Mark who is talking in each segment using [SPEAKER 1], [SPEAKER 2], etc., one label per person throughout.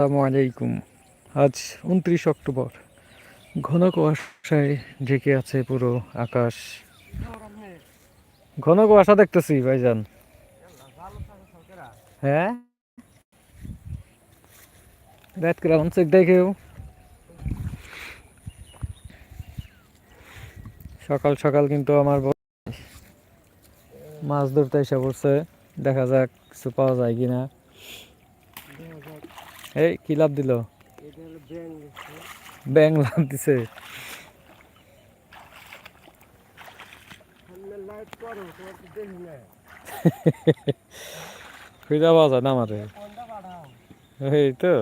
[SPEAKER 1] আসসালামু আলাইকুম। আজ উনত্রিশ অক্টোবর। ঘন কুয়াশায় ঢেকে আছে পুরো আকাশ। ঘন কুয়াশা দেখতেছি, ভাইজান। হ্যাঁ? রাত করে চেক দেখেও সকাল সকাল কিন্তু আমার মাছ ধরতে এসে পড়ছে। দেখা যাক কিছু পাওয়া যায় কিনা। এই কি লাভ দিল? ব্যাং লাভ দিছে। খুঁজা পাওয়া যায় না আমার। এই তো।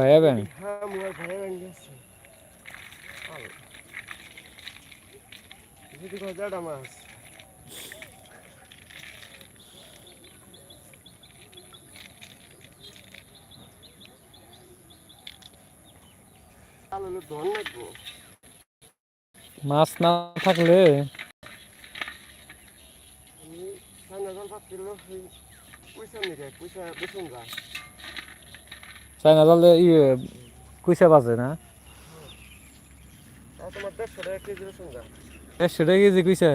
[SPEAKER 1] ভাইয়া ব্যাং
[SPEAKER 2] হ্যাঁ মোবাইল ভালো ব্যাংক আছে। যদি হাজারটা মাছ।
[SPEAKER 1] মাছ না থাকলে?
[SPEAKER 2] পয়সা নিকে পয়সা বেতন যা
[SPEAKER 1] চাইনা জালে ইয়ে কুইসা বাজে না?
[SPEAKER 2] দেড়শো টাকা কেজি
[SPEAKER 1] কুইসা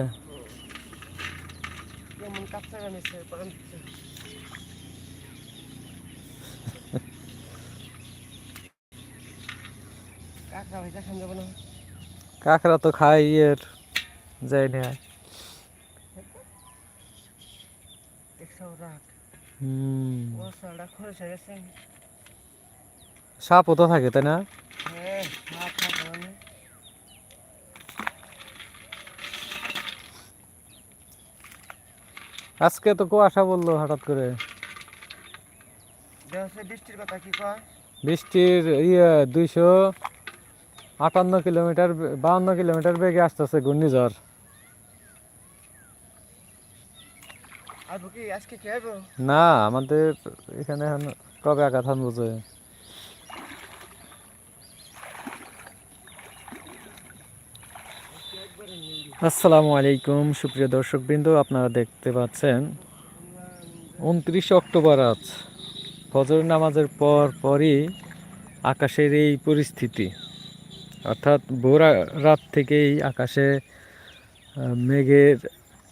[SPEAKER 1] কাঁকড়া তো খাই ইয়ের যাই না। হুম
[SPEAKER 2] মশলাটা খরচ হয়ে গেছে
[SPEAKER 1] সাপও তো থাকে তাই না? আজকে তো কুয়াশা বলল হঠাৎ করে।
[SPEAKER 2] বৃষ্টির কথা কি কয়?
[SPEAKER 1] বৃষ্টির ইয়ে দুইশো আটান্ন কিলোমিটার বাউন্ন কিলোমিটার বেগে আসতেছে ঘূর্ণিঝড়। না আমাদের এখানে এখন কবে আঘাত হান বুঝে আসসালামু আলাইকুম, সুপ্রিয় দর্শকবৃন্দ, আপনারা দেখতে পাচ্ছেন উনত্রিশ অক্টোবর আজ। ফজর নামাজের পর পরই আকাশের এই পরিস্থিতি, অর্থাৎ ভোর রাত থেকেই আকাশে মেঘের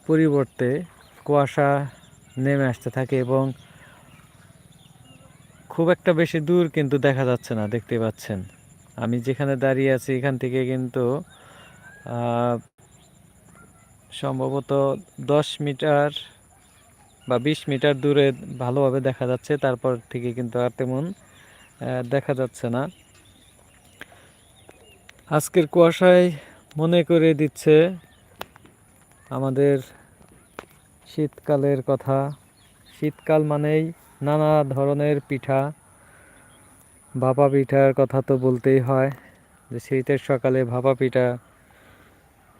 [SPEAKER 1] পরিবর্তে কুয়াশা নেমে আসতে থাকে এবং খুব একটা বেশি দূর কিন্তু দেখা যাচ্ছে না, দেখতে পাচ্ছেন। আমি যেখানে দাঁড়িয়ে আছি এখান থেকে কিন্তু সম্ভবত দশ মিটার বা বিশ মিটার দূরে ভালোভাবে দেখা যাচ্ছে, তারপর থেকে কিন্তু আর তেমন দেখা যাচ্ছে না। আজকের কুয়াশায় মনে করে দিচ্ছে আমাদের শীতকালের কথা। শীতকাল মানেই নানা ধরনের পিঠা, ভাপা পিঠার কথা তো বলতেই হয় যে শীতের সকালে ভাপা পিঠা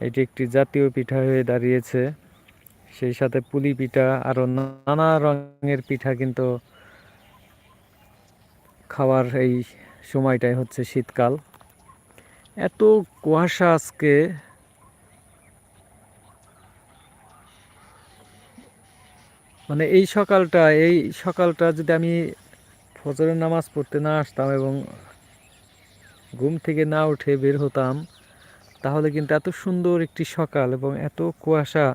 [SPEAKER 1] এটি একটি জাতীয় পিঠা হয়ে দাঁড়িয়েছে। সেই সাথে পুলি পিঠা আরও নানা রঙের পিঠা কিন্তু খাওয়ার এই সময়টাই হচ্ছে শীতকাল। এত কুয়াশা আজকে। মানে এই সকালটা এই সকালটা যদি আমি ফজরের নামাজ পড়তে না আসতাম এবং ঘুম থেকে না উঠে বের হতাম তাহলে কিন্তু এত সুন্দর একটি সকাল এবং এত কুয়াশা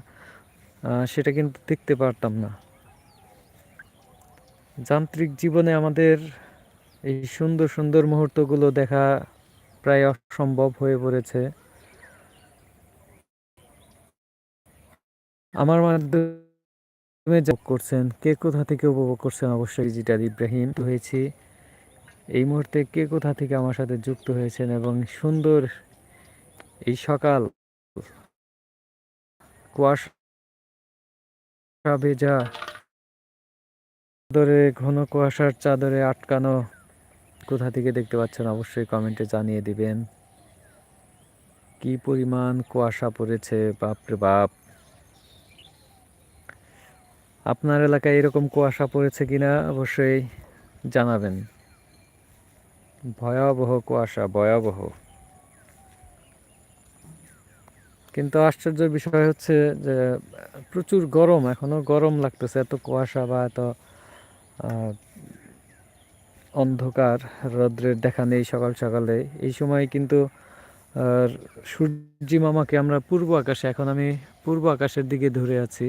[SPEAKER 1] সেটা কিন্তু দেখতে পারতাম না। যান্ত্রিক জীবনে আমাদের এই সুন্দর সুন্দর মুহূর্তগুলো দেখা প্রায় অসম্ভব হয়ে পড়েছে। আমার মাধ্যমে যা করছেন, কে কোথা থেকে উপভোগ করছেন অবশ্যই ডিজিটাল ইব্রাহিম হয়েছি। এই মুহূর্তে কে কোথা থেকে আমার সাথে যুক্ত হয়েছেন এবং সুন্দর এই সকাল কুয়াশা ভেজা চাদরে, ঘন কুয়াশার চাদরে আটকানো। কোথা থেকে দেখতে পাচ্ছেন অবশ্যই কমেন্টে জানিয়ে দিবেন। কি পরিমাণ কুয়াশা পড়েছে বাপরে বাপ। আপনার এলাকায় এরকম কুয়াশা পড়েছে কিনা অবশ্যই জানাবেন। ভয়াবহ কুয়াশা, ভয়াবহ। কিন্তু আশ্চর্য বিষয় হচ্ছে যে, প্রচুর গরম, এখনও গরম লাগতেছে, এত কুয়াশা বা এত অন্ধকার, রৌদ্রের দেখা নেই সকাল সকালে। এই সময় কিন্তু সূর্যি মামাকে আমরা পূর্ব আকাশে, এখন আমি পূর্ব আকাশের দিকে ধরে আছি।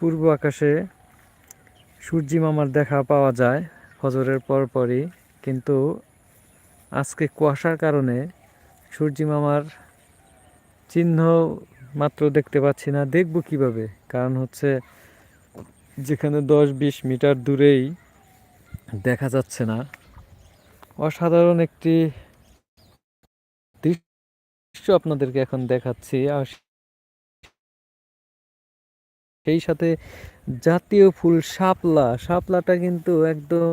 [SPEAKER 1] পূর্ব আকাশে সূর্যি মামার দেখা পাওয়া যায়, ফজরের পরপরই কিন্তু আজকে কুয়াশার কারণে সূর্যি মামার চিহ্ন মাত্র দেখতে পাচ্ছি না। দেখব কীভাবে? কারণ হচ্ছে যেখানে দশ বিশ মিটার দূরেই দেখা যাচ্ছে না। অসাধারণ একটি দৃশ্য আপনাদেরকে এখন দেখাচ্ছি। আর সেই সাথে জাতীয় ফুল শাপলা। শাপলাটা কিন্তু একদম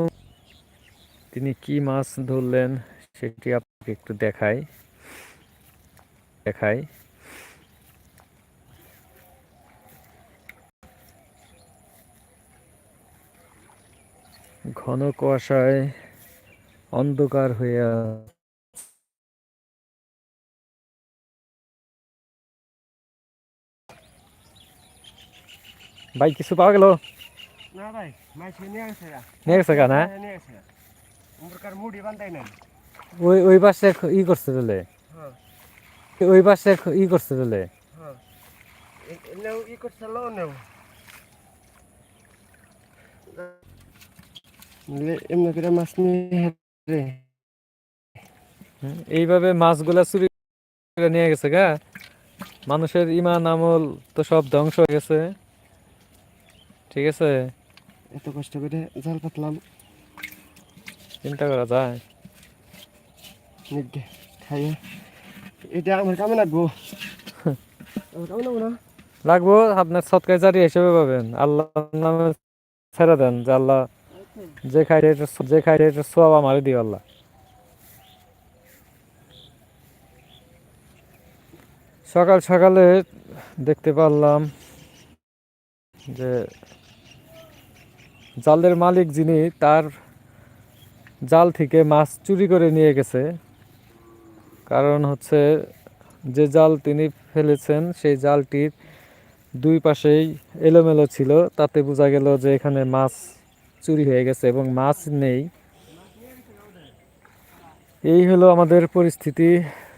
[SPEAKER 1] তিনি কি মাছ ধরলেন সেটি আপনাকে একটু দেখাই। দেখাই। ঘন কুয়াশায় অন্ধকার হয়ে আ- ভাই কিছু পাওয়া গেল?
[SPEAKER 2] না ভাই মাইছে নিয়ে গেছে।
[SPEAKER 1] নিয়ে গেছে না?
[SPEAKER 2] হ্যাঁ, নিয়ে গেছে। উমরকার মুড়ি বান্ধাই নাই।
[SPEAKER 1] ওই ওই পাশে ই করছে বলে
[SPEAKER 2] হ্যাঁ।
[SPEAKER 1] ওই পাশে ই করছে বলে
[SPEAKER 2] হ্যাঁ। ই করছে লো নেও। নিলে এমনি করে মাছ নিয়ে
[SPEAKER 1] এইভাবে মাছগুলা চুরি করে নিয়ে গেছে গা। মানুষের ইমান আমল তো সব ধ্বংস হয়ে গেছে। ঠিক আছে?
[SPEAKER 2] এত কষ্ট করে জাল পাতলাম।
[SPEAKER 1] চিন্তা করা যায়।
[SPEAKER 2] খাইয়ে। এটা আমার কামে লাগবো। লাগবো
[SPEAKER 1] লাগবো আপনার সৎকার জারি হিসেবে পাবেন। আল্লাহ নামে ছেড়ে দেন যে আল্লাহ যে খাই যে খাই সব আমারে দিও আল্লাহ। সকাল সকালে দেখতে পারলাম যে জালের মালিক যিনি, তার জাল থেকে মাছ চুরি করে নিয়ে গেছে। কারণ হচ্ছে যে জাল তিনি ফেলেছেন, সেই জালটির দুই পাশেই এলোমেলো ছিল। তাতে বোঝা গেল যে এখানে মাছ চুরি হয়ে গেছে এবং মাছ নেই। এই হলো আমাদের পরিস্থিতি।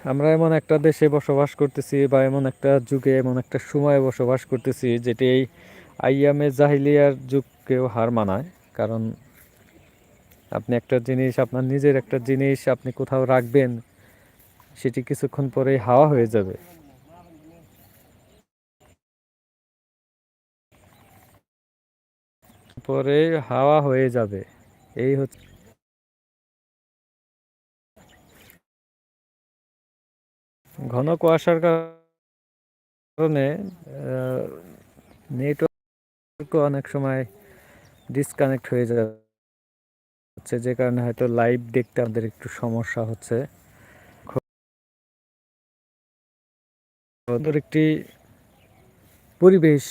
[SPEAKER 1] আমরা এমন একটা দেশে বসবাস করতেছি বা এমন একটা যুগে, এমন একটা সময়ে বসবাস করতেছি যেটি এই আইয়ামে জাহিলিয়ার যুগকেও হার মানায়। কারণ আপনি একটা জিনিস, আপনার নিজের একটা জিনিস আপনি কোথাও রাখবেন, সেটি কিছুক্ষণ পরেই হাওয়া হয়ে যাবে। পরে হাওয়া হয়ে যাবে। এই হচ্ছে ঘন কুয়াশার কারণে নেটওয়ার্ক অনেক সময় ডিসকানেক্ট হয়ে যাচ্ছে, যে কারণে হয়তো লাইভ দেখতে আমাদের একটু সমস্যা হচ্ছে। একটি পরিবেশ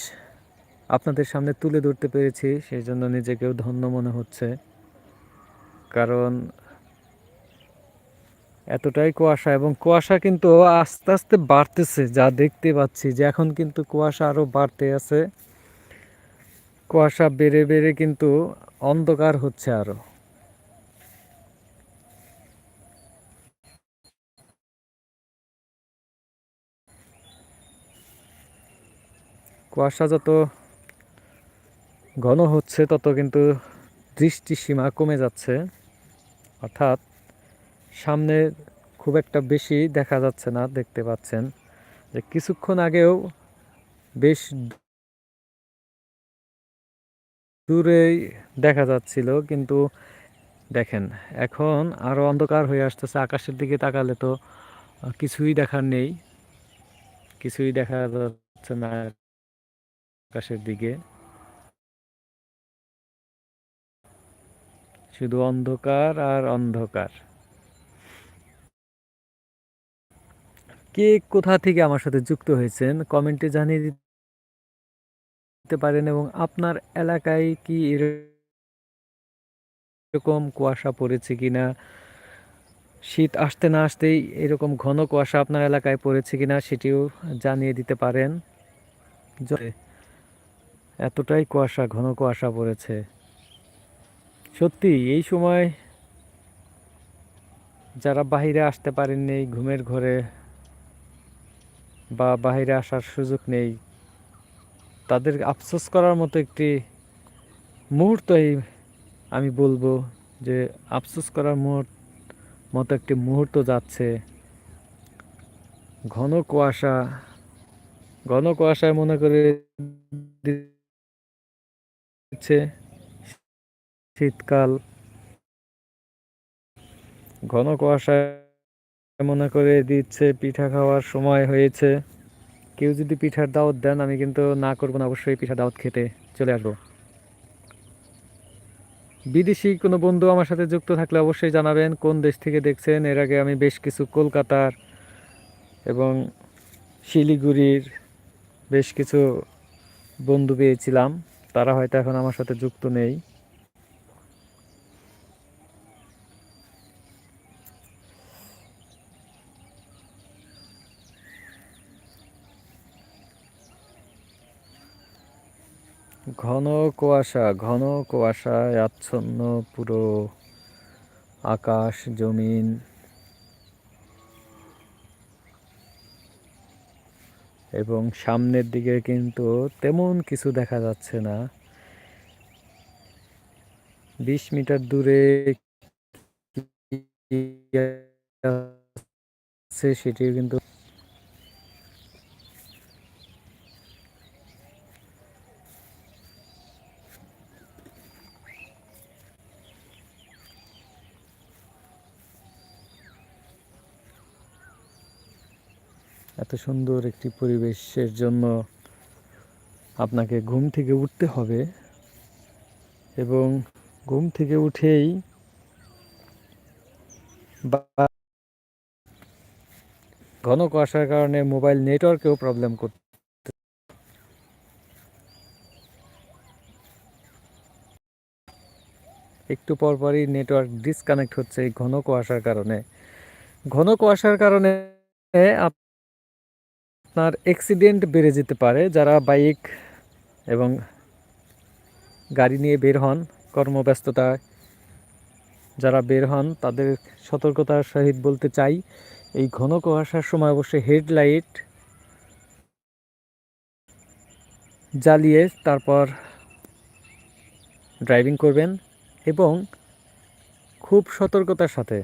[SPEAKER 1] আপনাদের সামনে তুলে ধরতে পেরেছি, সেই জন্য নিজেকেও ধন্য মনে হচ্ছে। কারণ এতটাই কুয়াশা এবং কুয়াশা কিন্তু আস্তে আস্তে বাড়তেছে, যা দেখতে পাচ্ছি যে এখন কিন্তু কুয়াশা আরও বাড়তে আছে। কুয়াশা বেড়ে বেড়ে কিন্তু অন্ধকার হচ্ছে আরও। কুয়াশা যত ঘন হচ্ছে, তত কিন্তু দৃষ্টিসীমা কমে যাচ্ছে। অর্থাৎ সামনে খুব একটা বেশি দেখা যাচ্ছে না, দেখতে পাচ্ছেন। যে কিছুক্ষণ আগেও বেশ দূরেই দেখা যাচ্ছিল, কিন্তু দেখেন, এখন আরও অন্ধকার হয়ে আসতেছে, আকাশের দিকে তাকালে তো কিছুই দেখার নেই। কিছুই দেখা যাচ্ছে না আকাশের দিকে। শুধু অন্ধকার আর অন্ধকার। কে কোথা থেকে আমার সাথে যুক্ত হয়েছেন কমেন্টে জানিয়ে দিতে পারেন এবং আপনার এলাকায় কি এরকম কুয়াশা পড়েছে কিনা? শীত আসতে না আসতেই এরকম ঘন কুয়াশা আপনার এলাকায় পড়েছে কিনা সেটিও জানিয়ে দিতে পারেন। এতটাই কুয়াশা, ঘন কুয়াশা পড়েছে। সত্যি, এই সময় যারা বাইরে আসতে পারেননি, ঘুমের ঘরে বা বাইরে আসার সুযোগ নেই, তাদের আফসোস করার মতো একটি মুহূর্তই আমি বলব যে আফসোস করার মুহূর্ত মতো একটি মুহূর্ত যাচ্ছে। ঘন কুয়াশা, ঘন কুয়াশায় মনে করে দিচ্ছে শীতকাল। ঘন কুয়াশায় মনে করে দিচ্ছে পিঠা খাওয়ার সময় হয়েছে। কেউ যদি পিঠার দাওয়াত দেন, আমি কিন্তু না করব না, অবশ্যই পিঠা দাওয়াত খেতে চলে আসব। বিদেশি কোনো বন্ধু আমার সাথে যুক্ত থাকলে অবশ্যই জানাবেন, কোন দেশ থেকে দেখছেন? এর আগে আমি বেশ কিছু কলকাতার এবং শিলিগুড়ির বেশ কিছু বন্ধু পেয়েছিলাম। তারা হয়তো এখন আমার সাথে যুক্ত নেই। ঘন কুয়াশা, ঘন কুয়াশায় আচ্ছন্ন পুরো আকাশ, জমিন। এবং সামনের দিকে কিন্তু তেমন কিছু দেখা যাচ্ছে না। বিশ মিটার দূরে সেটিও কিন্তু এত সুন্দর একটি পরিবেশের জন্য আপনাকে ঘুম থেকে উঠতে হবে এবং ঘুম থেকে উঠেই ঘন কুয়াশার কারণে মোবাইল নেটওয়ার্কেও প্রবলেম করতে একটু পরপরই নেটওয়ার্ক ডিসকানেক্ট হচ্ছে এই ঘন কুয়াশার কারণে। ঘন কুয়াশার কারণে আপনার অ্যাক্সিডেন্ট বেড়ে যেতে পারে, যারা বাইক এবং গাড়ি নিয়ে বের হন, কর্মব্যস্ততায় যারা বের হন, তাদের সতর্কতার সহিত বলতে চাই, এই ঘন কুয়াশার সময় অবশ্যই হেডলাইট জ্বালিয়ে তারপর ড্রাইভিং করবেন এবং খুব সতর্কতার সাথে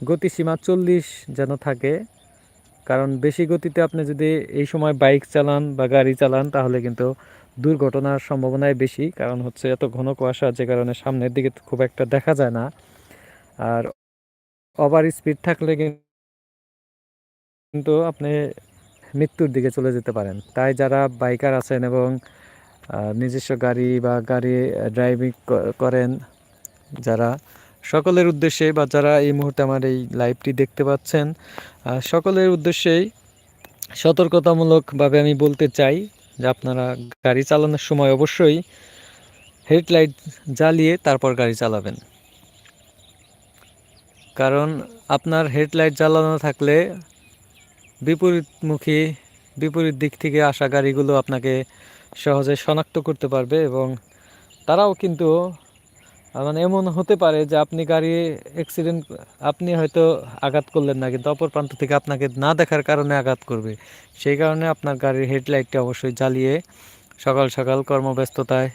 [SPEAKER 1] গতিসীমা চল্লিশ যেন থাকে কারণ বেশি গতিতে আপনি যদি এই সময় বাইক চালান বা গাড়ি চালান, তাহলে কিন্তু দুর্ঘটনার সম্ভাবনাই বেশি। কারণ হচ্ছে এত ঘন কুয়াশা, যে কারণে সামনের দিকে খুব একটা দেখা যায় না। আর ওভার স্পিড থাকলে কিন্তু আপনি মৃত্যুর দিকে চলে যেতে পারেন। তাই যারা বাইকার আছেন এবং নিজস্ব গাড়ি বা গাড়ি ড্রাইভিং করেন, যারা সকলের উদ্দেশ্যে বা যারা এই মুহূর্তে আমার এই লাইভটি দেখতে পাচ্ছেন সকলের উদ্দেশ্যেই সতর্কতামূলকভাবে আমি বলতে চাই যে আপনারা গাড়ি চালানোর সময় অবশ্যই হেডলাইট জ্বালিয়ে তারপর গাড়ি চালাবেন। কারণ আপনার হেডলাইট জ্বালানো থাকলে বিপরীতমুখী, বিপরীত দিক থেকে আসা গাড়িগুলো আপনাকে সহজে শনাক্ত করতে পারবে এবং তারাও কিন্তু মানে এমন হতে পারে যে আপনি গাড়ি অ্যাক্সিডেন্ট আপনি হয়তো আঘাত করলেন না, কিন্তু অপর প্রান্ত থেকে আপনাকে না দেখার কারণে আঘাত করবে। সেই কারণে আপনার গাড়ির হেডলাইটটা অবশ্যই জ্বালিয়ে সকাল সকাল কর্মব্যস্ততায়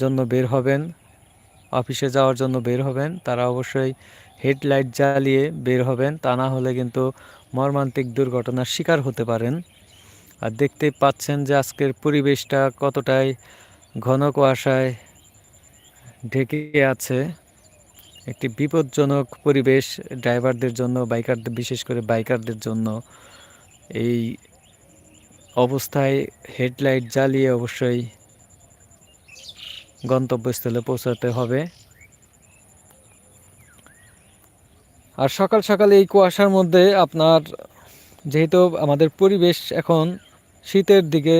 [SPEAKER 1] জন্য বের হবেন, অফিসে যাওয়ার জন্য বের হবেন, তারা অবশ্যই হেডলাইট জ্বালিয়ে বের হবেন, তা না হলে কিন্তু মর্মান্তিক দুর্ঘটনার শিকার হতে পারেন। আর দেখতে পাচ্ছেন যে আজকের পরিবেশটা কতটাই ঘন কুয়াশায় ঢেকে আছে একটি বিপজ্জনক পরিবেশ ড্রাইভারদের জন্য বাইকারদের বিশেষ করে বাইকারদের জন্য। এই অবস্থায় হেডলাইট জ্বালিয়ে অবশ্যই গন্তব্যস্থলে পৌঁছাতে হবে। আর সকাল সকাল এই কুয়াশার মধ্যে আপনার, যেহেতু আমাদের পরিবেশ এখন শীতের দিকে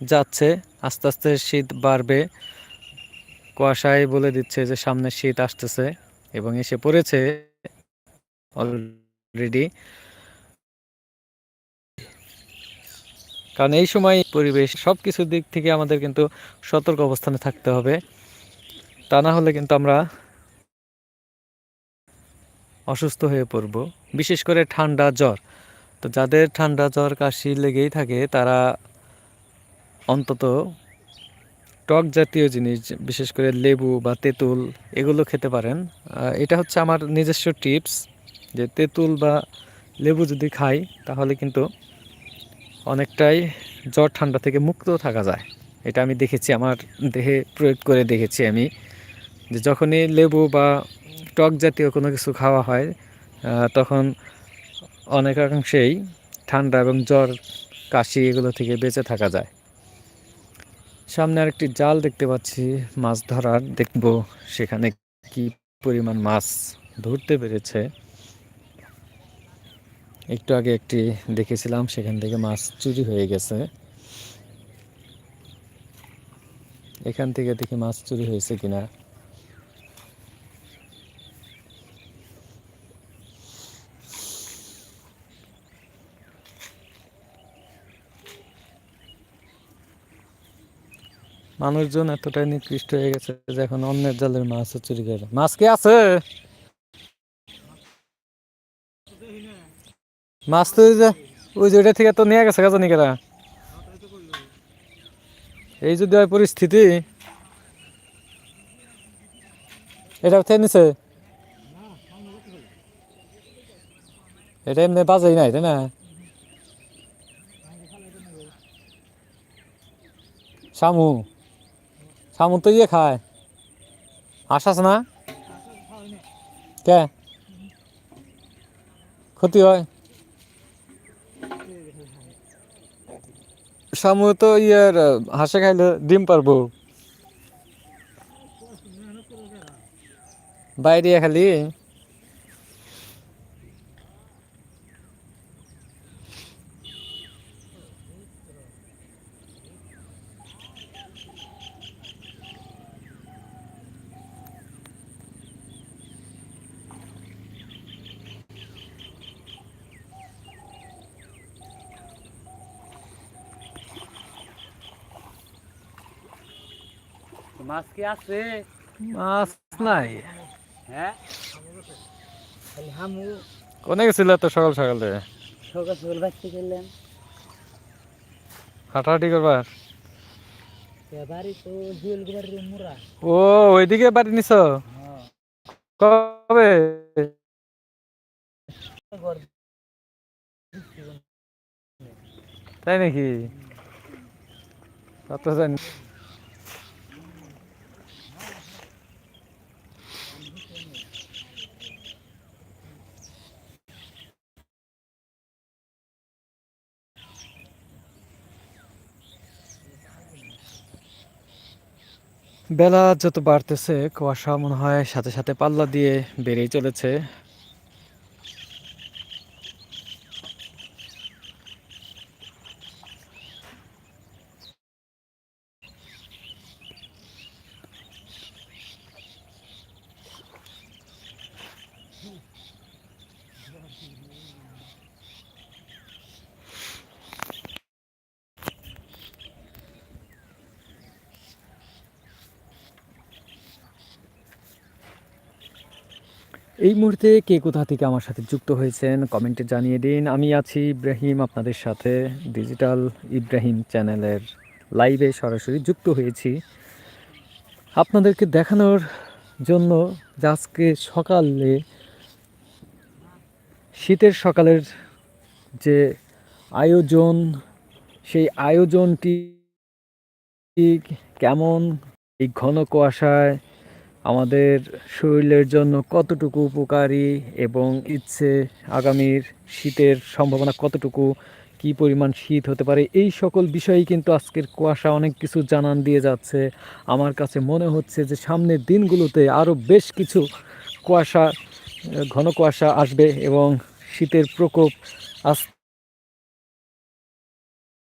[SPEAKER 1] যাচ্ছে, আস্তে আস্তে শীত বাড়বে। কুয়াশায় বলে দিচ্ছে যে সামনে শীত আসতেছে এবং এসে পড়েছে অলরেডি কারণ এই সময় পরিবেশ সব কিছুর দিক থেকে আমাদের কিন্তু সতর্ক অবস্থানে থাকতে হবে। তা না হলে কিন্তু আমরা অসুস্থ হয়ে পড়ব। বিশেষ করে ঠান্ডা জ্বর। তো যাদের ঠান্ডা জ্বর কাশি লেগেই থাকে, তারা অন্তত টক জাতীয় জিনিস, বিশেষ করে লেবু বা তেঁতুল, এগুলো খেতে পারেন। এটা হচ্ছে আমার নিজস্ব টিপস যে তেঁতুল বা লেবু যদি খাই, তাহলে কিন্তু অনেকটাই জ্বর ঠান্ডা থেকে মুক্ত থাকা যায়। এটা আমি দেখেছি, আমার দেহে প্রয়োগ করে দেখেছি আমি। যে যখনই লেবু বা টক জাতীয় কোনো কিছু খাওয়া হয় তখন অনেকাংশেই ঠান্ডা এবং জ্বর, কাশি এগুলো থেকে বেঁচে থাকা যায়। সামনে আরেকটি জাল দেখতে পাচ্ছি, মাছ ধরার। দেখব সেখানে কি পরিমাণ মাছ ধরতে পেরেছে। একটু আগে একটি দেখেছিলাম, সেখান থেকে মাছ চুরি হয়ে গেছে। এখান থেকে দেখি মাছ চুরি হয়েছে কিনা। মানুষজন এতটাই নিকৃষ্ট হয়ে গেছে যে এখন অন্যের জালের মাছও চুরি করে। মাছ কি আছে? মাছ তো যে, ওই যে ওইটা থেকে তো নিয়ে গেছে কাজা নিকেরা এই যদি হয় পরিস্থিতি। এটা থেকে নিছে? এটা এমনি বাজাই নাই, তাই না? শামু। শামু তো ইয়ে খায়। আসাস না? কে? ক্ষতি হয়? শামু তো ইয়ার হাঁসে খাইলে ডিম পারব। বাইরে খালি?
[SPEAKER 3] মাছ কি আছে?
[SPEAKER 1] মাছ নাই।
[SPEAKER 3] হ্যাঁ? হামু।
[SPEAKER 1] কোনে গেছিল তো সকাল সকালে
[SPEAKER 3] সকাল সকাল বাঁচতে গেলাম।
[SPEAKER 1] হাঁটাহাঁটি করবার? ও ওইদিকে বাড়ি নিছ? কবে? তাই নাকি? তা তো জানি। বেলা যত বাড়তেছে কুয়াশা মনে হয় সাথে সাথে পাল্লা দিয়ে বেড়েই চলেছে। এই মুহূর্তে কে কোথা থেকে আমার সাথে যুক্ত হয়েছেন, কমেন্টে জানিয়ে দিন। আমি আছি ইব্রাহিম, আপনাদের সাথে ডিজিটাল ইব্রাহিম চ্যানেলের লাইভে সরাসরি যুক্ত হয়েছি। আপনাদেরকে দেখানোর জন্য যে আজকে সকালে, শীতের সকালের যে আয়োজন, সেই আয়োজনটি কেমন, এই ঘন কুয়াশায় আমাদের শরীরের জন্য কতটুকু উপকারী এবং ইচ্ছে আগামীর শীতের সম্ভাবনা কতটুকু, কি পরিমাণ শীত হতে পারে, এই সকল বিষয়ে কিন্তু আজকের কুয়াশা অনেক কিছু জানান দিয়ে যাচ্ছে। আমার কাছে মনে হচ্ছে যে সামনের দিনগুলোতে আরও বেশ কিছু কুয়াশা, ঘন কুয়াশা আসবে এবং শীতের প্রকোপ আস্তে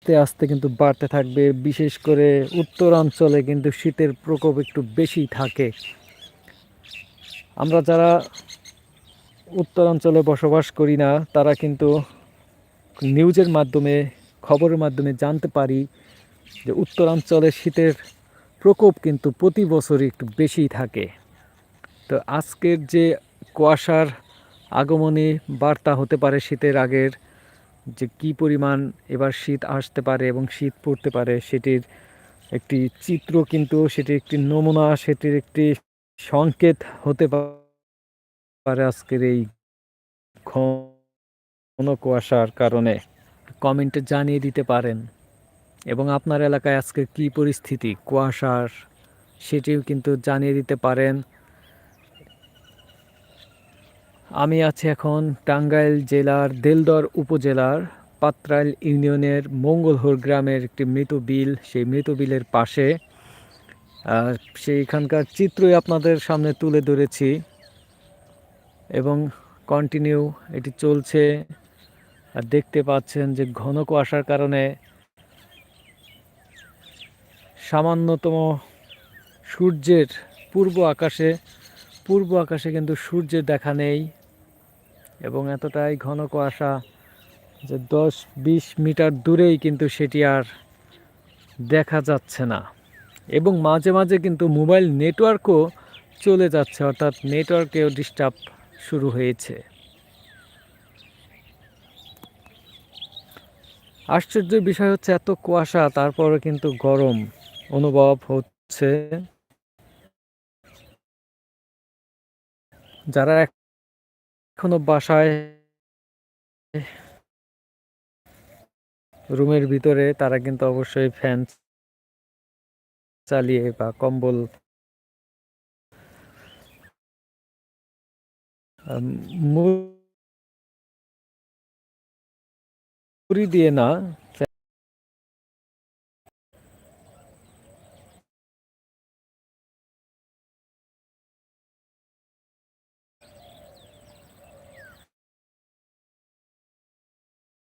[SPEAKER 1] আস্তে আস্তে কিন্তু বাড়তে থাকবে, বিশেষ করে উত্তরাঞ্চলে কিন্তু শীতের প্রকোপ একটু বেশি থাকে। আমরা যারা উত্তরাঞ্চলে বসবাস করি না, তারা কিন্তু নিউজের মাধ্যমে, খবরের মাধ্যমে জানতে পারি যে উত্তরাঞ্চলে শীতের প্রকোপ কিন্তু প্রতি বছরই একটু বেশি থাকে। তো আজকের যে কুয়াশার আগমনে বার্তা হতে পারে শীতের আগের যে কি পরিমাণ এবার শীত আসতে পারে এবং শীত পড়তে পারে, সেটির একটি চিত্র কিন্তু সেটির একটি নমুনা, সেটির একটি সংকেত হতে পারে আজকের এই ঘন কুয়াশার কারণে। কমেন্টে জানিয়ে দিতে পারেন। এবং আপনার এলাকায় আজকে কি পরিস্থিতি, কুয়াশার, সেটিও কিন্তু জানিয়ে দিতে পারেন। আমি আছি এখন টাঙ্গাইল জেলার দেলদর উপজেলার পাত্রাইল ইউনিয়নের মঙ্গলহর গ্রামের একটি মৃত বিল। সেই মৃত বিলের পাশে সেইখানকার চিত্রই আপনাদের সামনে তুলে ধরেছি এবং কন্টিনিউ এটি চলছে। আর দেখতে পাচ্ছেন যে ঘন কুয়াশার কারণে সামান্যতম সূর্যের পূর্ব আকাশে পূর্ব আকাশে কিন্তু সূর্যের দেখা নেই। এবং এতটাই ঘন কুয়াশা যে দশ বিশ মিটার দূরেই কিন্তু সেটি আর দেখা যাচ্ছে না। এবং মাঝে মাঝে কিন্তু মোবাইল নেটওয়ার্কও চলে যাচ্ছে, অর্থাৎ নেটওয়ার্কেও ডিস্টার্ব শুরু হয়েছে। আশ্চর্যের বিষয় হচ্ছে এত কুয়াশা তারপরে কিন্তু গরম অনুভব হচ্ছে। যারা এখনও বাসায় রুমের ভিতরে তারা কিন্তু অবশ্যই ফ্যান চালিয়ে বা কম্বল মুড়ি দিয়ে না